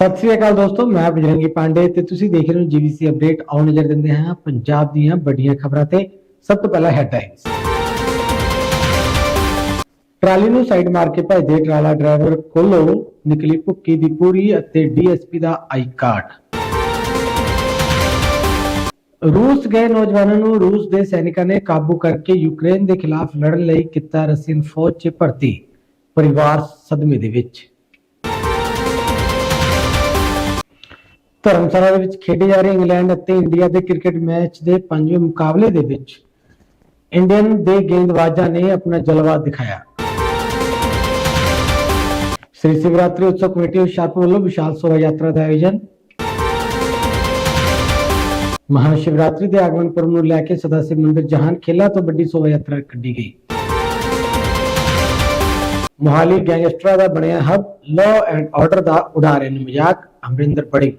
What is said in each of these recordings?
ਸਤਿ ਸ੍ਰੀ ਅਕਾਲ ਦੋਸਤੋ, ਮੈਂ ਬਜਰੰਗੀ ਪਾਂਡੇ ਤੇ ਤੁਸੀਂ ਦੇਖ ਰਹੇ ਹੋ ਜੀਵੀਸੀ ਅਪਡੇਟ। ਆਉ ਨਜ਼ਰ ਦਿੰਦੇ ਹਾਂ ਪੰਜਾਬ ਦੀਆਂ ਵੱਡੀਆਂ ਖਬਰਾਂ ਤੇ। ਸਭ ਤੋਂ ਪਹਿਲਾਂ ਹੈਡਲਾਈਨਸ ਟਰਾਲੀ ਨੂੰ ਸਾਈਡ ਮਾਰ ਕੇ ਭੱਜਦੇ ਟਰਾਲਾ ਡਰਾਈਵਰ ਕੋਲੋਂ ਨਿਕਲੀ ਭੁੱਕੀ ਦੀ ਪੂਰੀ ਅਤੇ ਡੀਐਸਪੀ ਦਾ ਆਈ ਕਾਰਡ। ਰੂਸ ਗਏ ਨੌਜਵਾਨਾਂ ਨੂੰ ਰੂਸ ਦੇ ਸੈਨਿਕਾਂ ਨੇ ਕਾਬੂ ਕਰਕੇ ਯੂਕਰੇਨ ਦੇ ਖਿਲਾਫ ਲੜਨ ਲਈ ਕੀਤਾ ਰਸੀਅਨ ਫੌਜ 'ਚ ਭਰਤੀ, ਪਰਿਵਾਰ ਸਦਮੇ ਦੇ ਵਿੱਚ। ਧਰਮਸ਼ਾਲਾ ਦੇ ਵਿੱਚ ਖੇਡੇ ਜਾ ਰਹੇ ਇੰਗਲੈਂਡ ਅਤੇ ਇੰਡੀਆ ਦੇ ਕ੍ਰਿਕਟ ਮੈਚ ਦੇ ਪੰਜਵੇਂ ਮੁਕਾਬਲੇ ਦੇ ਵਿੱਚ ਇੰਡੀਅਨ ਦੇ ਗੇਂਦਬਾਜ਼ਾਂ ਨੇ ਆਪਣਾ ਜਲਵਾ ਦਿਖਾਇਆ। ਸ੍ਰੀ ਸ਼ਿਵਰਾਤਰੀ ਉਤਸਵ ਕਮੇਟੀ ਹੁਸ਼ਿਆਰਪੁਰ ਵੱਲੋਂ ਵਿਸ਼ਾਲ ਸ਼ੋਭਾ ਯਾਤਰਾ ਦਾ ਆਯੋਜਨ। ਮਹਾ ਸ਼ਿਵਰਾਤਰੀ ਦੇ ਆਗਮਨ ਪੁਰਬ ਨੂੰ ਲੈ ਕੇ ਸਦਾ ਸਿਵ ਮੰਦਿਰ ਜਹਾਨ ਖੇਲਾ ਤੋਂ ਵੱਡੀ ਸ਼ੋਭਾ ਯਾਤਰਾ ਕੱਢੀ ਗਈ। ਮੋਹਾਲੀ ਗੈਂਗਸਟਰਾਂ ਦਾ ਬਣਿਆ ਹੱਬ ਲਾਅ ਐਂਡ ਆਰਡਰ ਦਾ ਉਡਾ ਰਹੇ ਨੇ ਮਜ਼ਾਕ, ਅਮਰਿੰਦਰ ਪੜੀ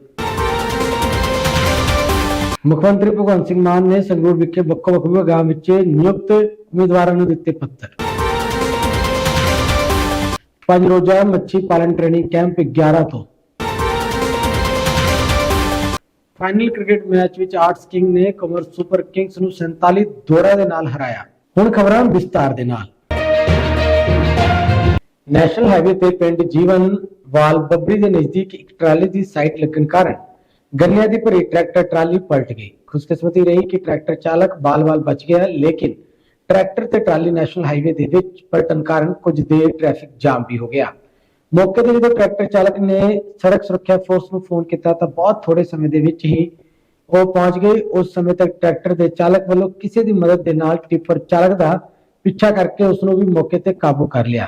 ਮੁੱਖ ਮੰਤਰੀ ਭਗਵੰਤ ਸਿੰਘ ਮਾਨ ਨੇ ਸੰਗਰੂਰ ਵਿਖੇ ਵੱਖੋ ਵੱਖ ਵਿਭਾਗਾਂ ਵਿੱਚ ਨਿਯੁਕਤ ਉਮੀਦਵਾਰਾਂ ਨੂੰ ਦਿੱਤੇ ਪੱਤਰ। ਪੰਜ ਰੋਜ਼ਾ ਮੱਛੀ ਪਾਲਣ ਟ੍ਰੇਨਿੰਗ ਕੈਂਪ 11 ਤੋਂ। ਫਾਈਨਲ ਕ੍ਰਿਕਟ ਮੈਚ ਵਿੱਚ ਆਰਟਸ ਕਿੰਗ ਨੇ ਕਮਰ ਸੁਪਰ ਕਿੰਗਸ ਨੂੰ 47 ਦੌੜਾਂ ਦੇ ਨਾਲ ਹਰਾਇਆ। ਹੁਣ ਖਬਰਾਂ ਵਿਸਤਾਰ ਦੇ ਨਾਲ। ਨੈਸ਼ਨਲ ਹਾਈਵੇ ਤੇ ਪਿੰਡ ਜੀਵਨ ਵਾਲ ਬੱਬਰੀ ਦੇ ਨਜ਼ਦੀਕ ਇੱਕ ਟਰਾਲੀ ਦੀ ਸਾਈਟ ਲੱਗਣ ਕਾਰਨ ਗੰਨਿਆਂ ਦੀ ਭਰੀ ਟਰੈਕਟਰ ਟਰਾਲੀ ਪਲਟ ਗਈ। ਖੁਸ਼ਕਿਸਮਤੀ ਰਹੀ ਕਿ ਟਰੈਕਟਰ ਚਾਲਕ ਬਾਲ-ਬਾਲ ਬਚ ਗਿਆ, ਲੇਕਿਨ ਟਰੈਕਟਰ ਤੇ ਟਰਾਲੀ ਨੈਸ਼ਨਲ ਹਾਈਵੇ ਦੇ ਵਿੱਚ ਪਲਟਣ ਕਾਰਨ ਕੁਝ ਦੇਰ ਟ੍ਰੈਫਿਕ ਜਾਮ ਵੀ ਹੋ ਗਿਆ। ਮੌਕੇ ਤੇ ਜਦੋਂ ਟਰੈਕਟਰ ਚਾਲਕ ਨੇ ਸੜਕ ਸੁਰੱਖਿਆ ਫੋਰਸ ਨੂੰ ਫੋਨ ਕੀਤਾ ਤਾਂ ਬਹੁਤ ਥੋੜੇ ਸਮੇਂ ਦੇ ਵਿੱਚ ਹੀ ਉਹ ਪਹੁੰਚ ਗਏ। ਉਸ ਸਮੇਂ ਤੱਕ ਟਰੈਕਟਰ ਦੇ ਚਾਲਕ ਵੱਲੋਂ ਕਿਸੇ ਦੀ ਮਦਦ ਦੇ ਨਾਲ ਟਿੱਪਰ ਚਾਲਕ ਦਾ ਪਿੱਛਾ ਕਰਕੇ ਉਸ ਨੂੰ ਵੀ ਮੌਕੇ ਤੇ ਕਾਬੂ ਕਰ ਲਿਆ।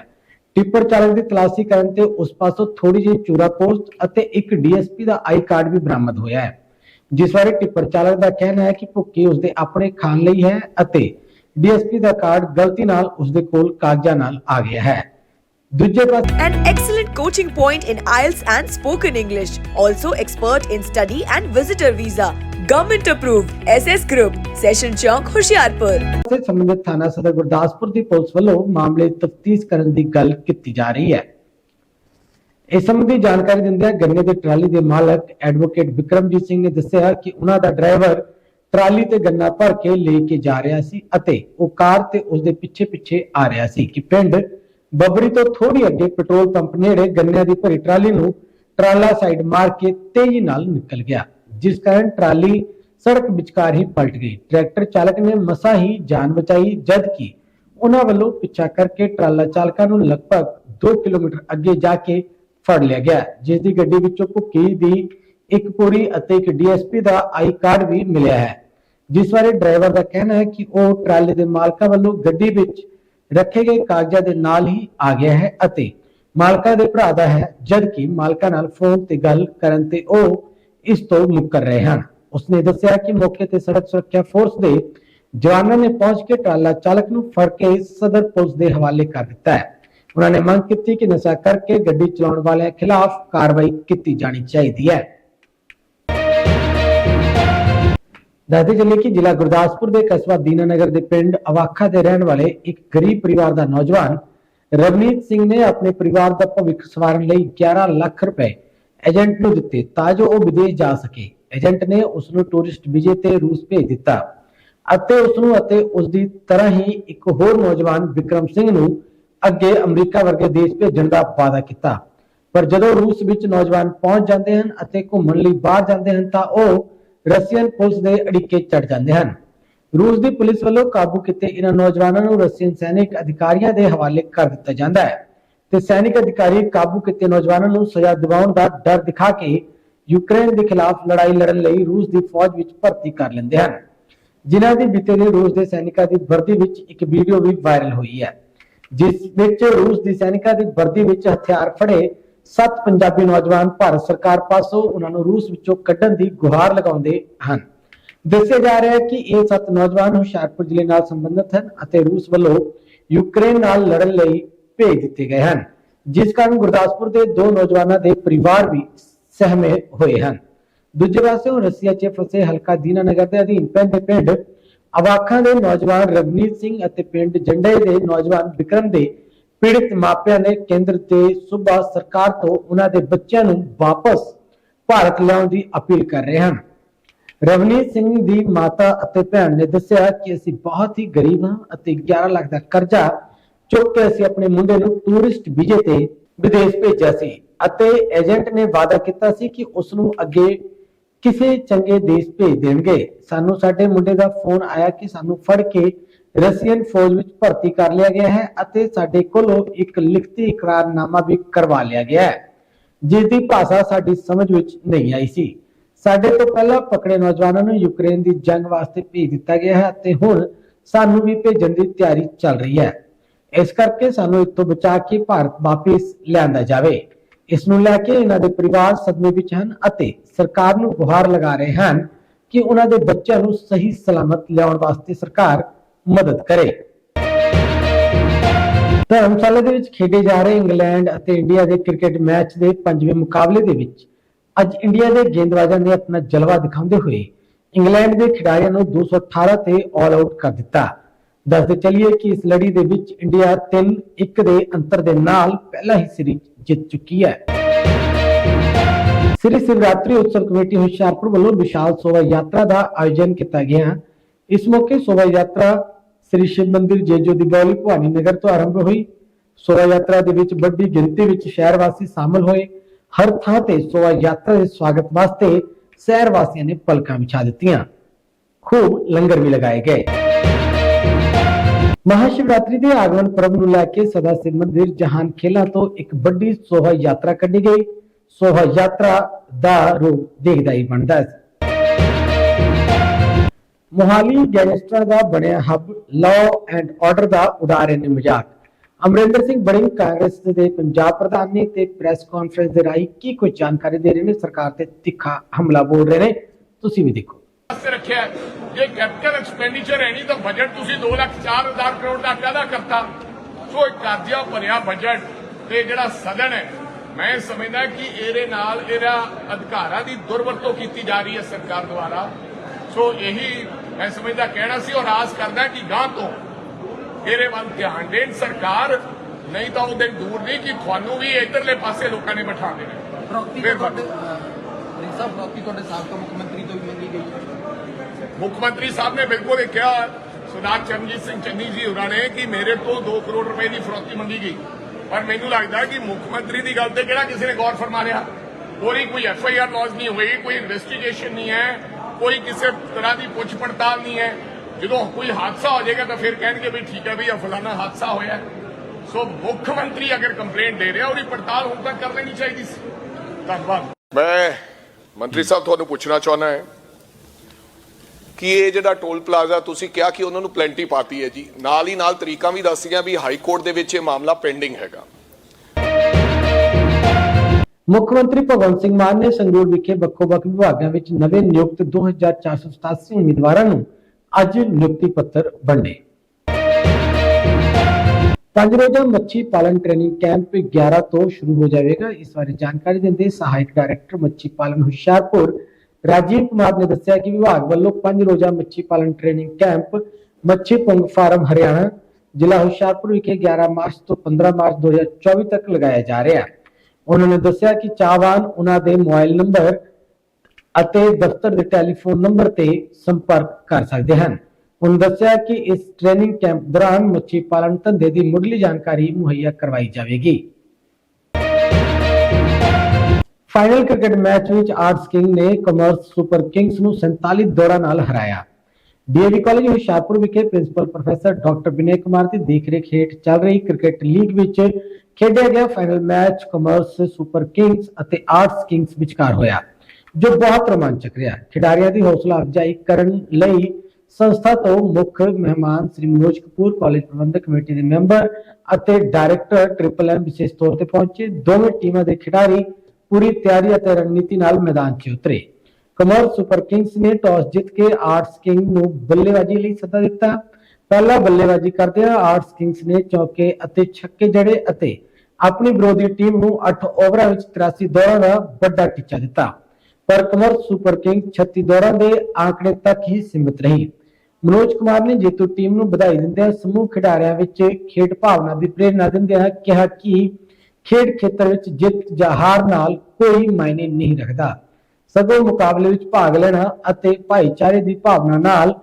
ਟਿੱਪਰ ਚਾਲਕ ਦੀ ਤਲਾਸ਼ੀ ਕਰਨ ਤੇ ਉਸ ਪਾਸੋਂ ਥੋੜੀ ਜਿਹੀ ਚੂਰਾ ਪੋਸਟ ਅਤੇ ਇੱਕ ਡੀਐਸਪੀ ਦਾ ਆਈ ਕਾਰਡ ਵੀ ਬਰਾਮਦ ਹੋਇਆ ਹੈ ਜਿਸ ਬਾਰੇ ਟਿੱਪਰ ਚਾਲਕ ਦਾ ਕਹਿਣਾ ਹੈ ਕਿ ਭੁੱਕੀ ਉਸਦੇ ਆਪਣੇ ਖਾਣ ਲਈ ਹੈ ਅਤੇ ਡੀਐਸਪੀ ਦਾ ਕਾਰਡ ਗਲਤੀ ਨਾਲ ਉਸਦੇ ਕੋਲ ਕਾਗਜ਼ਾਂ ਨਾਲ ਆ ਗਿਆ ਹੈ ਦੂਜੇ ਪਾਸੇ An excellent coaching point in IELTS and spoken English. Also expert in study and visitor visa. Government approved. SS Group. Session Chowk, Hoshiarpur. ਸੇ ਸੰਬੰਧਿਤ ਥਾਣਾ ਸਦਰ ਗੁਰਦਾਸਪੁਰ ਦੀ ਪੁਲਿਸ ਵੱਲੋਂ ਮਾਮਲੇ ਤਫਤੀਸ਼ ਕਰਨ ਦੀ ਗੱਲ ਕੀਤੀ ਜਾ ਰਹੀ ਹੈ ਇਸ ਸੰਬੰਧੀ ਜਾਣਕਾਰੀ ਦਿੰਦਿਆਂ ਗੰਨੇ ਦੇ ਟਰਾਲੀ ਦੇ ਮਾਲਕ ਐਡਵੋਕੇਟ ਵਿਕਰਮਜੀਤ ਸਿੰਘ ਨੇ ਦੱਸਿਆ ਕਿ ਉਹਨਾਂ ਦਾ ਡਰਾਈਵਰ ਟਰਾਲੀ ਤੇ ਗੰਨਾ ਭਰ ਕੇ ਲੈ ਕੇ ਜਾ ਰਿਹਾ ਸੀ ਅਤੇ ਉਹ ਕਾਰ ਤੇ ਉਸਦੇ ਪਿੱਛੇ ਪਿੱਛੇ ਆ ਰਿਹਾ ਸੀ ਕਿ ਪਿੰਡ ਬੱਬਰੀ ਤੋਂ ਥੋੜੀ ਅੱਗੇ ਪੈਟਰੋਲ ਪੰਪ ਨੇੜੇ ਗੰਨਿਆਂ ਦੀ ਭਰੀ ਟਰਾਲੀ ਨੂੰ ਟਰਾਲਾ ਸਾਈਡ ਮਾਰ ਕੇ ਤੇਜ਼ੀ ਨਾਲ ਨਿਕਲ ਗਿਆ ਜਿਸ ਕਾਰਨ ਟਰਾਲੀ ਸੜਕ ਵਿਚਕਾਰ ਹੀ ਪਲਟ ਗਈ। ਟਰੈਕਟਰ ਚਾਲਕ ਨੇ ਮਸਾ ਹੀ ਜਾਨ ਬਚਾਈ, ਜਦ ਕਿ ਉਹਨਾਂ ਵੱਲੋਂ ਪਿੱਛਾ ਕਰਕੇ ਟਰਾਲਾ ਚਾਲਕਾਂ ਨੂੰ ਲਗਭਗ 2 ਕਿਲੋਮੀਟਰ ਅੱਗੇ ਜਾ ਕੇ ਫੜ ਲਿਆ ਗਿਆ ਜਿਸ ਦੀ ਗੱਡੀ ਵਿੱਚੋਂ ਭੁੱਕੀ ਦੀ ਇੱਕ ਪੂਰੀ ਅਤੇ ਇੱਕ ਡੀਐਸਪੀ ਦਾ ਆਈ ਕਾਰਡ ਵੀ ਮਿਲਿਆ ਹੈ। ਜਿਸ ਬਾਰੇ ਡਰਾਈਵਰ ਦਾ ਕਹਿਣਾ ਹੈ ਕਿ ਉਹ ਟਰਾਲੇ ਦੇ ਮਾਲਕਾਂ ਵੱਲੋਂ ਗੱਡੀ ਵਿੱਚ ਰੱਖੇ ਗਏ ਕਾਗਜ਼ਾਂ ਦੇ ਨਾਲ ਹੀ ਆ ਗਿਆ ਹੈ ਅਤੇ ਮਾਲਕਾਂ ਦੇ ਭਰਾ ਦਾ ਹੈ, ਜਦਕਿ ਮਾਲਕਾਂ ਨਾਲ ਫੋਨ ਤੇ ਗੱਲ ਕਰਨ ਤੇ ਉਹ ਇਸ ਤੋਂ ਮੁੱਕਰ ਰਹੇ ਹਨ। ਉਸਨੇ ਦੱਸਿਆ ਕਿ ਮੌਕੇ ਤੇ ਸੜਕ ਸੁਰੱਖਿਆ ਫੋਰਸ ਦੇ ਜਵਾਨਾਂ ਨੇ ਪਹੁੰਚ ਕੇ ਟਰਾਲਾ ਚਾਲਕ ਨੂੰ ਫੜ ਕੇ ਸਦਰ ਪੁਲਿਸ ਦੇ ਹਵਾਲੇ ਕਰ ਦਿੱਤਾ ਹੈ। ਉਹਨਾਂ ਨੇ ਮੰਗ ਕੀਤੀ ਕਿ ਨਸ਼ਾ ਕਰਕੇ ਗੱਡੀ ਚਲਾਉਣ ਵਾਲਿਆਂ ਖਿਲਾਫ ਕਾਰਵਾਈ ਕੀਤੀ ਜਾਣੀ ਚਾਹੀਦੀ ਹੈ। ਦੱਸਦੇ ਚੱਲੇ ਕਿ ਜ਼ਿਲ੍ਹਾ ਗੁਰਦਾਸਪੁਰ ਦੇ ਕਸਬਾ ਦੀਨਾਨਗਰ ਦੇ ਪਿੰਡ ਅਵਾਖਾ ਦੇ ਰਹਿਣ ਵਾਲੇ ਇੱਕ ਗਰੀਬ ਪਰਿਵਾਰ ਦਾ ਨੌਜਵਾਨ ਰਵਨੀਤ ਸਿੰਘ ਨੇ ਆਪਣੇ ਪਰਿਵਾਰ ਦਾ ਭਵਿੱਖ ਸਵਾਰਨ ਲਈ 11 ਲੱਖ ਰੁਪਏ ਏਜੰਟ ਨੂੰ ਦਿੱਤੇ ਤਾਂ ਜੋ ਉਹ ਵਿਦੇਸ਼ ਜਾ ਸਕੇ। ਏਜੰਟ ਨੇ ਉਸ ਨੂੰ ਟੂਰਿਸਟ ਵੀਜ਼ੇ ਤੇ ਰੂਸ ਭੇਜ ਦਿੱਤਾ ਅਤੇ ਉਸ ਨੂੰ ਅਤੇ ਉਸ ਦੀ ਤਰ੍ਹਾਂ ਹੀ ਇੱਕ ਹੋਰ ਨੌਜਵਾਨ ਵਿਕਰਮ ਸਿੰਘ ਨੂੰ ਅੱਗੇ ਅਮਰੀਕਾ ਵਰਗੇ ਦੇਸ਼ ਭੇਜਣ ਦਾ ਵਾਅਦਾ ਕੀਤਾ। ਪਰ ਜਦੋਂ ਰੂਸ ਵਿੱਚ ਨੌਜਵਾਨ ਪਹੁੰਚ ਜਾਂਦੇ ਹਨ ਅਤੇ ਘੁੰਮਣ ਲਈ ਬਾਹਰ ਜਾਂਦੇ ਹਨ ਤਾਂ ਉਹ ਰਸ਼ੀਅਨ ਪੁਲਿਸ ਦੇ ਅੜਿੱਕੇ ਚੜ ਜਾਂਦੇ ਹਨ। ਰੂਸ ਦੀ ਪੁਲਿਸ ਵੱਲੋਂ ਕਾਬੂ ਕੀਤੇ ਇਹਨਾਂ ਨੌਜਵਾਨਾਂ ਨੂੰ ਰਸ਼ੀਅਨ ਸੈਨਿਕ ਅਧਿਕਾਰੀਆਂ ਦੇ ਹਵਾਲੇ ਕਰ ਦਿੱਤਾ ਜਾਂਦਾ ਹੈ। ਤੇ ਸੈਨਿਕ ਅਧਿਕਾਰੀ ਕਾਬੂ ਕੀਤੇ ਨੌਜਵਾਨਾਂ ਨੂੰ ਸਜ਼ਾ ਦਿਵਾਉਣ ਦਾ ਡਰ ਦਿਖਾ ਕੇ ਯੂਕਰੇਨ ਦੇ ਖਿਲਾਫ ਲੜਾਈ ਲੜਨ ਲਈ ਰੂਸ ਦੀ ਫੌਜ ਵਿੱਚ ਭਰਤੀ ਕਰ ਲੈਂਦੇ ਹਨ। ਜਿਨ੍ਹਾਂ ਦੀ ਬੀਤੇ ਦਿਨ ਰੂਸ ਦੇ ਸੈਨਿਕਾਂ ਦੀ ਵਰਦੀ ਵਿੱਚ ਇੱਕ ਵੀਡੀਓ ਵੀ ਵਾਇਰਲ ਹੋਈ ਹੈ, ਜਿਸ ਵਿੱਚ ਰੂਸ ਦੀ ਸੈਨਿਕਾਂ ਦੀ ਵਰਦੀ ਵਿੱਚ ਹਥਿਆਰ ਫੜੇ ਸੱਤ ਪੰਜਾਬੀ ਨੌਜਵਾਨ ਭਾਰਤ ਸਰਕਾਰ ਪਾਸੋਂ ਉਹਨਾਂ ਨੂੰ ਰੂਸ ਵਿੱਚੋਂ ਕੱਢਣ ਦੀ ਗੁਹਾਰ ਲਗਾਉਂਦੇ ਹਨ। ਦੱਸਿਆ ਜਾ ਰਿਹਾ ਹੈ ਕਿ ਇਹ ਸੱਤ ਨੌਜਵਾਨ ਹੁਸ਼ਿਆਰਪੁਰ ਜ਼ਿਲ੍ਹੇ ਨਾਲ ਸੰਬੰਧਿਤ ਹਨ ਅਤੇ ਰੂਸ ਵੱਲੋਂ ਯੂਕਰੇਨ ਨਾਲ ਲੜਨ ਲਈ ਭੇਜ ਦਿੱਤੇ ਗਏ ਹਨ, ਜਿਸ ਕਾਰਨ ਗੁਰਦਾਸਪੁਰ ਦੇ ਦੋ ਨੌਜਵਾਨਾਂ ਦੇ ਪਰਿਵਾਰ ਵੀ ਸਹਿਮੇ ਹੋਏ ਹਨ। ਦੂਜੇ ਪਾਸੇ ਰਸੀਆ 'ਚ ਫਸੇ ਹਲਕਾ ਦੀਨਾਨਗਰ ਦੇ ਅਧੀਨ ਪੈਂਦੇ ਪਿੰਡ ਅਵਾਖਾਂ ਦੇ ਨੌਜਵਾਨ ਰਵਨੀਤ ਸਿੰਘ ਅਤੇ ਪਿੰਡ ਜੰਡੇ ਦੇ ਨੌਜਵਾਨ ਵਿਕਰਮ ਦੇ ਪੀੜਿਤ ਮਾਪਿਆਂ ਨੇ ਕੇਂਦਰ ਤੇ ਸੂਬਾ ਸਰਕਾਰ ਤੋਂ ਉਹਨਾਂ ਦੇ ਬੱਚਿਆਂ ਨੂੰ ਵਾਪਸ ਭਾਰਤ ਲਿਆਉਣ ਦੀ ਅਪੀਲ ਕਰ ਰਹੇ ਹਨ। ਰਵਨੀਤ ਸਿੰਘ ਦੀ ਮਾਤਾ ਅਤੇ ਭੈਣ ਨੇ ਦੱਸਿਆ ਕਿ ਅਸੀਂ ਬਹੁਤ ਹੀ ਗਰੀਬ ਹਾਂ ਅਤੇ 11 ਲੱਖ ਦਾ ਕਰਜ਼ਾ ਚੁੱਕ ਕੇ ਅਸੀਂ ਆਪਣੇ ਮੁੰਡੇ ਨੂੰ ਟੂਰਿਸਟ ਵੀਜ਼ੇ ਤੇ ਵਿਦੇਸ਼ ਭੇਜਿਆ ਸੀ। ਅਤੇ ਏਜੰਟ ਨੇ ਵਾਅਦਾ ਕੀਤਾ ਸੀ ਕਿ ਉਸ ਨੂੰ ਅੱਗੇ ਕਿਸੇ ਚੰਗੇ ਦੇਸ਼ ਭੇਜ ਦੇਣਗੇ। ਸਾਨੂੰ ਸਾਡੇ ਮੁੰਡੇ ਦਾ ਫੋਨ ਆਇਆ ਕਿ ਸਾਨੂੰ ਫੜ ਕੇ ਰਸ਼ੀਅਨ ਫੌਜ ਵਿੱਚ ਭਰਤੀ ਕਰ ਲਿਆ ਗਿਆ ਹੈ ਅਤੇ ਸਾਡੇ ਕੋਲੋਂ ਇੱਕ ਲਿਖਤੀ ਇਕਰਾਰਨਾਮਾ ਵੀ ਕਰਵਾ ਲਿਆ ਗਿਆ ਹੈ। ਜਿਸ ਦੀ ਭਾਸ਼ਾ ਸਾਡੀ ਸਮਝ ਵਿੱਚ ਨਹੀਂ ਆਈ ਸੀ। ਸਾਡੇ ਤੋਂ ਪਹਿਲਾਂ ਪਕੜੇ ਨੌਜਵਾਨਾਂ ਨੂੰ ਯੂਕਰੇਨ ਦੀ ਜੰਗ ਵਾਸਤੇ ਭੇਜ ਦਿੱਤਾ ਗਿਆ ਹੈ ਅਤੇ ਹੁਣ ਸਾਨੂੰ ਵੀ ਭੇਜਣ ਦੀ ਤਿਆਰੀ ਚੱਲ ਰਹੀ ਹੈ। ਇਸ ਕਰਕੇ ਸਾਨੂੰ ਇੱਥੋਂ ਬਚਾ ਕੇ ਭਾਰਤ ਵਾਪਸ ਲਿਆਂਦਾ ਜਾਵੇ। ਇਸ ਨੂੰ ਲੈ ਕੇ ਇਹਨਾਂ ਦੇ ਪਰਿਵਾਰ ਸਦਮੇ ਵਿੱਚ ਹਨ ਅਤੇ ਸਰਕਾਰ ਨੂੰ ਗੁਹਾਰ ਲਗਾ ਰਹੇ ਹਨ ਕਿ ਉਹਨਾਂ ਦੇ ਬੱਚਿਆਂ ਨੂੰ ਸਹੀ ਸਲਾਮਤ ਲਿਆਉਣ ਵਾਸਤੇ ਸਰਕਾਰ ਮਦਦ ਕਰੇ। ਧਰਮਸ਼ਾਲਾ ਦੇ ਵਿੱਚ ਖੇਡੇ ਜਾ ਰਹੇ ਇੰਗਲੈਂਡ ਅਤੇ ਇੰਡੀਆ ਦੇ ਕ੍ਰਿਕਟ ਮੈਚ ਦੇ ਪੰਜਵੇਂ ਮੁਕਾਬਲੇ ਦੇ ਵਿੱਚ ਅੱਜ ਇੰਡੀਆ ਦੇ ਗੇਂਦਬਾਜ਼ਾਂ ਨੇ ਆਪਣਾ ਜਲਵਾ ਦਿਖਾਉਂਦੇ ਹੋਏ ਇੰਗਲੈਂਡ ਦੇ ਖਿਡਾਰੀਆਂ ਨੂੰ 218 ਤੇ ਆਲ ਆਊਟ ਕਰ ਦਿੱਤਾ। ਦੱਸਦੇ ਚੱਲੀਏ ਕਿ ਇਸ ਲੜੀ ਦੇ ਵਿੱਚ ਇੰਡੀਆ 3-1 ਦੇ ਅੰਤਰ ਦੇ ਨਾਲ ਪਹਿਲਾ ਹੀ ਸੀਰੀਜ਼ ਜਿੱਤ ਚੁੱਕੀ ਹੈ। ਸ੍ਰੀ ਸ਼ਿਵਰਾਤਰੀ ਉਤਸਵ ਕਮੇਟੀ ਹੁਸ਼ਿਆਰਪੁਰ ਵੱਲੋਂ ਵਿਸ਼ਾਲ ਸ਼ੋਭਾ ਯਾਤਰਾ ਦਾ ਆਯੋਜਨ ਕੀਤਾ ਗਿਆ। ਇਸ ਮੌਕੇ ਸ਼ੋਭਾ ਯਾਤਰਾ ਸ੍ਰੀ ਸ਼ਿਵ ਮੰਦਿਰ ਜੇਜੋ ਦੀ ਬੌਲੀ ਭਵਾਨੀ ਨਗਰ ਤੋਂ ਆਰੰਭ ਹੋਈ। ਸ਼ੋਭਾ ਯਾਤਰਾ ਦੇ ਵਿੱਚ ਵੱਡੀ ਗਿਣਤੀ ਵਿੱਚ ਸ਼ਹਿਰ ਵਾਸੀ ਸ਼ਾਮਲ ਹੋਏ। ਹਰ ਥਾਂ ਤੇ ਸ਼ੋਭਾ ਯਾਤਰਾ ਦੇ ਸਵਾਗਤ ਵਾਸਤੇ ਸ਼ਹਿਰ ਵਾਸੀਆਂ ਨੇ ਪਲਕਾਂ ਵਿਛਾ ਦਿੱਤੀਆਂ। ਖੂਬ ਲੰਗਰ ਵੀ ਲਗਾਏ ਗਏ। ਮਹਾਸ਼ਿਵਰਾਤਰੀ ਦੇ ਆਗਮਨ ਪਰਬ ਨੂੰ ਲੈ ਕੇ ਸਦਾ ਸਿਵ ਮੰਦਿਰ ਜਹਾਨ ਖੇਲਾ ਤੋਂ ਇੱਕ ਵੱਡੀ ਸ਼ੋਭਾ ਯਾਤਰਾ ਕੱਢੀ ਗਈ। ਸ਼ੋਭਾ ਯਾਤਰਾ ਦਾ ਰੂਪ ਦੇਖਦਾ ਹੀ ਬਣਦਾ ਹੈ। ਮੋਹਾਲੀ ਗੈਂਗਸਟਰ ਦਾ ਬਣਿਆ ਹੱਬ ਲਾਅ ਐਂਡ ਆਰਡਰ ਦਾ ਉਡਾ ਰਹੇ ਨੇ ਮਜ਼ਾਕ। ਅਮਰਿੰਦਰ ਸਿੰਘ ਬੜਿੰਗ ਕਾਂਗਰਸ ਦੇ ਪੰਜਾਬ ਪ੍ਰਧਾਨ ਨੇ ਤੇ ਪ੍ਰੈਸ ਕਾਨਫਰੰਸ ਦੇ ਰਾਹੀਂ ਕੀ ਕੋਈ ਜਾਣਕਾਰੀ ਦੇ ਰਹੇ ਨੇ, ਸਰਕਾਰ ਤੇ ਤਿੱਖਾ ਹਮਲਾ ਬੋਲ ਰਹੇ ਨੇ। ਤੁਸੀਂ ਵੀ ਦੇਖੋ। ਵਾਸਤੇ ਰੱਖਿਆ। ਜੇ ਕੈਪੀਟਲ ਐਕਸਪੈਂਡੀਚਰ ਹੈ ਨਹੀਂ ਤਾਂ ਬਜਟ ਤੁਸੀਂ 2 ਲੱਖ 4000 ਕਰੋੜ ਦਾ ਕਾਹਦਾ ਕਰਤਾ। ਸੋ ਇੱਕ ਕਰਜ਼ਾ ਭਰਿਆ ਬਜਟ ਤੇ ਜਿਹੜਾ ਸਦਨ ਹੈ ਮੈਂ ਸਮਝਦਾ ਕਿ ਇਹਦੇ ਨਾਲ ਇਹਦਾ ਅਧਿਕਾਰਾਂ ਦੀ ਦੁਰਵਰਤੋਂ ਕੀਤੀ ਜਾ ਰਹੀ ਹੈ ਸਰਕਾਰ ਦੁਆਰਾ। ਸੋ ਇਹੀ ਮੈਂ ਸਮਝਦਾ ਕਹਿਣਾ ਸੀ ਔਰ ਆਸ ਕਰਦਾ ਕਿ ਗਾਂ ਤੋਂ ਇਹਦੇ ਵੱਲ ਧਿਆਨ ਦੇਣ ਸਰਕਾਰ। ਨਹੀਂ ਤਾਂ ਉਹ ਦਿਨ ਦੂਰ ਨਹੀਂ ਕਿ ਤੁਹਾਨੂੰ ਵੀ ਇਧਰਲੇ ਪਾਸੇ ਲੋਕਾਂ ਨੇ ਬਿਠਾ ਦੇਣਾ। ਫਿਰ ਤੁਹਾਡੇ ਸਾਬਕਾ ਮੁੱਖ ਮੰਤਰੀ ਤੋਂ ਵੀ ਮੰਗੀ ਗਈ ਹੈ। ਮੁੱਖ ਮੰਤਰੀ ਸਾਹਿਬ ਨੇ ਬਿਲਕੁਲ ਇਹ ਕਿਹਾ, ਸਰਦਾਰ ਚਰਨਜੀਤ ਸਿੰਘ ਚੰਨੀ ਜੀ ਹੋਰਾਂ ਨੇ ਕਿ ਮੇਰੇ ਤੋਂ 2 ਕਰੋੜ ਰੁਪਏ ਦੀ ਫਰੋਤੀ ਮੰਗੀ ਗਈ। ਪਰ ਮੈਨੂੰ ਲੱਗਦਾ ਕਿ ਮੁੱਖ ਮੰਤਰੀ ਦੀ ਗੱਲ ਤੇ ਕਿਹੜਾ ਕਿਸੇ ਨੇ ਗੌਰ ਫਰਮਾ ਰਿਹਾ ਕੋਈ ਕੋਈ ਐਫ ਆਈ ਆਰ ਲੌਜ ਨਹੀਂ ਹੋਈ, ਕੋਈ ਇਨਵੈਸਟੀਗੇਸ਼ਨ ਨਹੀਂ ਹੈ, ਕੋਈ ਕਿਸੇ ਤਰ੍ਹਾਂ ਦੀ ਪੁੱਛ ਪੜਤਾਲ ਨਹੀਂ ਹੈ। ਜਦੋਂ ਕੋਈ ਹਾਦਸਾ ਹੋ ਜਾਏਗਾ ਤਾਂ ਫਿਰ ਕਹਿਣਗੇ ਵੀ ਠੀਕ ਹੈ ਵੀ ਇਹ ਫਲਾਣਾ ਹਾਦਸਾ ਹੋਇਆ ਸੋ ਮੁੱਖ ਮੰਤਰੀ ਅਗਰ ਕੰਪਲੇਂਟ ਦੇ ਰਿਹਾ, ਉਹਦੀ ਪੜਤਾਲ ਹੁਣ ਤੱਕ ਕਰ ਲੈਣੀ ਚਾਹੀਦੀ ਸੀ। ਧੰਨਵਾਦ। ਮੈਂ ਮੰਤਰੀ ਸਾਹਿਬ ਤੁਹਾਨੂੰ ਪੁੱਛਣਾ ਚਾਹੁੰਦਾ ਹੈ ਕਿ ਇਹ ਜਿਹੜਾ ਟੋਲ ਪਲਾਜ਼ਾ ਤੁਸੀਂ ਕਿਹਾ ਕਿ ਉਹਨਾਂ ਨੂੰ ਪਲੈਂਟੀ ਪਾਤੀ ਹੈ ਜੀ, ਨਾਲ ਹੀ ਨਾਲ ਤਰੀਕਾਂ ਵੀ ਦੱਸੀਆਂ ਵੀ ਹਾਈ ਕੋਰਟ ਦੇ ਵਿੱਚ ਇਹ ਮਾਮਲਾ ਪੈਂਡਿੰਗ ਹੈਗਾ। ਮੁੱਖ ਮੰਤਰੀ ਭਗਵੰਤ ਸਿੰਘ ਮਾਨ ਨੇ ਸੰਗਰੂਰ ਵਿਖੇ ਵੱਖੋ-ਵੱਖ ਵਿਭਾਗਾਂ ਵਿੱਚ ਨਵੇਂ ਨਿਯੁਕਤ 2487 ਉਮੀਦਵਾਰਾਂ ਨੂੰ ਅੱਜ ਨਿਯੁਕਤੀ ਪੱਤਰ ਵੰਡੇ ਪੰਜ ਰੋਜ਼ਾ ਮੱਛੀ ਪਾਲਣ ਟ੍ਰੇਨਿੰਗ ਕੈਂਪ 11 ਤੋਂ ਸ਼ੁਰੂ ਹੋ ਜਾਵੇਗਾ। ਇਸ ਬਾਰੇ ਜਾਣਕਾਰੀ ਦਿੰਦੇ ਸਹਾਇਕ ਡਾਇਰੈਕਟਰ ਮੱਛੀ ਪਾਲਣ ਹੁਸ਼ਿਆਰਪੁਰ ਰਾਜੀਵ ਕੁਮਾਰ ਨੇ ਦੱਸਿਆ ਕਿ ਵਿਭਾਗ ਵੱਲੋਂ ਪੰਜ ਰੋਜ਼ਾ ਮੱਛੀ ਪਾਲਣ ਟ੍ਰੇਨਿੰਗ ਕੈਂਪ ਮੱਛੀ ਪੁੰਗ ਫਾਰਮ ਹਰਿਆਣਾ, ਜ਼ਿਲ੍ਹਾ ਹੁਸ਼ਿਆਰਪੁਰ ਵਿਖੇ 11 ਮਾਰਚ ਤੋਂ 15 ਮਾਰਚ 2024 ਤੱਕ ਲਗਾਇਆ ਜਾ ਰਿਹਾ ਹੈ। ਉਹਨਾਂ ਨੇ ਦੱਸਿਆ ਕਿ ਚਾਹਵਾਨ ਉਹਨਾਂ ਦੇ ਮੋਬਾਈਲ ਨੰਬਰ ਅਤੇ ਦਫ਼ਤਰ ਦੇ ਟੈਲੀਫੋਨ ਨੰਬਰ ਤੇ ਸੰਪਰਕ ਕਰ ਸਕਦੇ ਹਨ। ਉਹਨਾਂ ਦੱਸਿਆ ਕਿ ਇਸ ਟ੍ਰੇਨਿੰਗ ਕੈਂਪ ਦੌਰਾਨ ਮੱਛੀ ਪਾਲਣ ਧੰਦੇ ਦੀ ਮੁੱਢਲੀ ਜਾਣਕਾਰੀ ਮੁਹੱਈਆ ਕਰਵਾਈ ਜਾਵੇਗੀ। ਫਾਈਨਲ ਕ੍ਰਿਕਟ ਮੈਚ ਵਿੱਚ ਆਰਟਸ ਕਿੰਗ ਨੇ ਕਮਰਸ ਸੁਪਰ ਕਿੰਗਸ ਨੂੰ 47 ਦੌੜਾਂ ਨਾਲ ਹਰਾਇਆ। ਡੀਏਵੀ ਕਾਲਜ ਹੁਸ਼ਿਆਰਪੁਰ ਵਿਖੇ principal professor doctor Vinay Kumar ਦੀ ਦੇਖਰੇਖ ਹੇਠ ਚੱਲ ਰਹੀ ਕ੍ਰਿਕਟ ਲੀਗ ਵਿੱਚ ਖੇਡਿਆ ਗਿਆ final match commerce super kings ਅਤੇ ਆਰਟਸ ਕਿੰਗਸ ਵਿਚਕਾਰ ਹੋਇਆ, ਜੋ ਬਹੁਤ ਰੋਮਾਂਚਕ ਰਿਹਾ। ਖਿਡਾਰੀਆਂ ਦੀ ਹੌਸਲਾ ਅਫਜ਼ਾਈ ਕਰਨ ਲਈ ਸੰਸਥਾ ਤੋਂ ਮੁੱਖ ਮਹਿਮਾਨ ਸ੍ਰੀ ਮਨੋਜ ਕਪੂਰ ਕਾਲਜ ਪ੍ਰਬੰਧਕ ਕਮੇਟੀ ਦੇ ਮੈਂਬਰ ਅਤੇ ਡਾਇਰੈਕਟਰ ਟ੍ਰਿਪਲ ਐਮ ਵਿਸ਼ੇਸ਼ ਤੌਰ ਤੇ ਪਹੁੰਚੇ। ਦੋਵੇਂ ਟੀਮਾਂ ਦੇ ਖਿਡਾਰੀ ਪੂਰੀ ਤਿਆਰੀ ਅਤੇ ਰਣਨੀਤੀ ਨਾਲ ਮੈਦਾਨ 'ਚ ਉਤਰੇ। ਕਮਰ ਸੁਪਰ ਕਿੰਗਸ ਨੇ ਟਾਸ ਜਿੱਤ ਕੇ ਆਰਟਸ ਕਿੰਗ ਨੂੰ ਬੱਲੇਬਾਜ਼ੀ ਲਈ ਸੱਦਾ ਦਿੱਤਾ। ਪਹਿਲਾ ਬੱਲੇਬਾਜ਼ੀ ਕਰਦਿਆਂ ਆਰਟਸ ਕਿੰਗਸ ਨੇ ਚੌਕੇ ਅਤੇ ਛੱਕੇ ਜੜੇ ਅਤੇ ਆਪਣੀ ਵਿਰੋਧੀ ਟੀਮ ਨੂੰ 8 ਓਵਰਾਂ ਵਿੱਚ 83 ਦੌੜਾਂ ਦਾ ਵੱਡਾ ਟੀਚਾ ਦਿੱਤਾ। ਪਰ ਕਮਰ ਸੁਪਰ ਕਿੰਗ 36 ਦੌੜਾਂ ਦੇ ਆંકੜੇ ਤੱਕ ਹੀ ਸੀਮਿਤ ਰਹੀ। ਮਨੋਜ ਕੁਮਾਰ ਨੇ ਜੇਤੂ ਟੀਮ ਨੂੰ ਵਧਾਈ ਦਿੰਦਿਆਂ ਸਮੂਹ ਖਿਡਾਰੀਆਂ ਵਿੱਚ ਖੇਡ ਭਾਵਨਾ ਦੀ ਪ੍ਰੇਰਣਾ ਦਿੰਦਿਆਂ ਕਿਹਾ ਕਿ ਖੇਡ ਖੇਤਰ ਵਿੱਚ ਜਿੱਤ ਜਾਂ ਹਾਰ ਨਾਲ ਕੋਈ ਮਾਇਨੇ ਨਹੀਂ ਰੱਖਦਾ। ਸਗੋਂ ਮੁਕਾਬਲੇ ਵਿੱਚ ਭਾਗ ਲੈਣਾ ਅਤੇ ਭਾਈਚਾਰੇ ਦੀ ਭਾਵਨਾ ਨਾਲ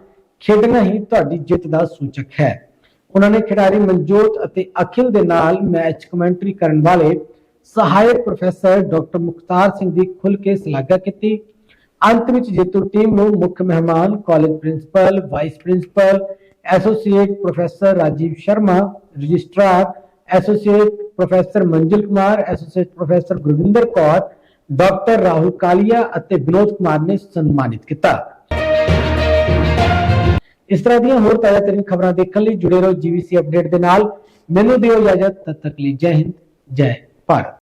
ਖੇਡਣਾ ਹੀ ਤੁਹਾਡੀ ਜਿੱਤ ਦਾ ਸੂਚਕ ਹੈ। ਉਹਨਾਂ ਨੇ ਖਿਡਾਰੀ ਮਨਜੋਤ ਅਤੇ ਅਖਿਲ ਦੇ ਨਾਲ ਮੈਚ ਕਮੈਂਟਰੀ ਕਰਨ ਵਾਲੇ ਸਹਾਇਕ ਪ੍ਰੋਫੈਸਰ ਡਾਕਟਰ ਮੁਖਤਾਰ ਸਿੰਘ ਦੀ ਖੁੱਲ ਕੇ ਸ਼ਲਾਘਾ ਕੀਤੀ। ਅੰਤ ਵਿੱਚ ਜੇਤੂ ਟੀਮ ਨੂੰ ਮੁੱਖ ਮਹਿਮਾਨ, college principal, vice principal, associate professor Rajiv Sharma, registrar, associate professor Manjal Kumar, associate professor Gurvinder Kaur, doctor Rahul Kalia ਅਤੇ ਵਿਨੋਦ ਕੁਮਾਰ ਨੇ ਸਨਮਾਨਿਤ ਕੀਤਾ। ਇਸ ਤਰ੍ਹਾਂ ਦੀਆਂ ਹੋਰ ਤਾਜ਼ਾ ਤਰੀਨ ਖਬਰਾਂ ਦੇਖਣ ਲਈ ਜੁੜੇ ਰਹੋ ਜੀਵੀਸੀ ਅਪਡੇਟ ਦੇ ਨਾਲ। ਮੈਨੂੰ ਦਿਓ ਇਜਾਜ਼ਤ, ਤਦ ਤੱਕ ਲਈ ਜੈ ਹਿੰਦ, ਜੈ ਭਾਰਤ।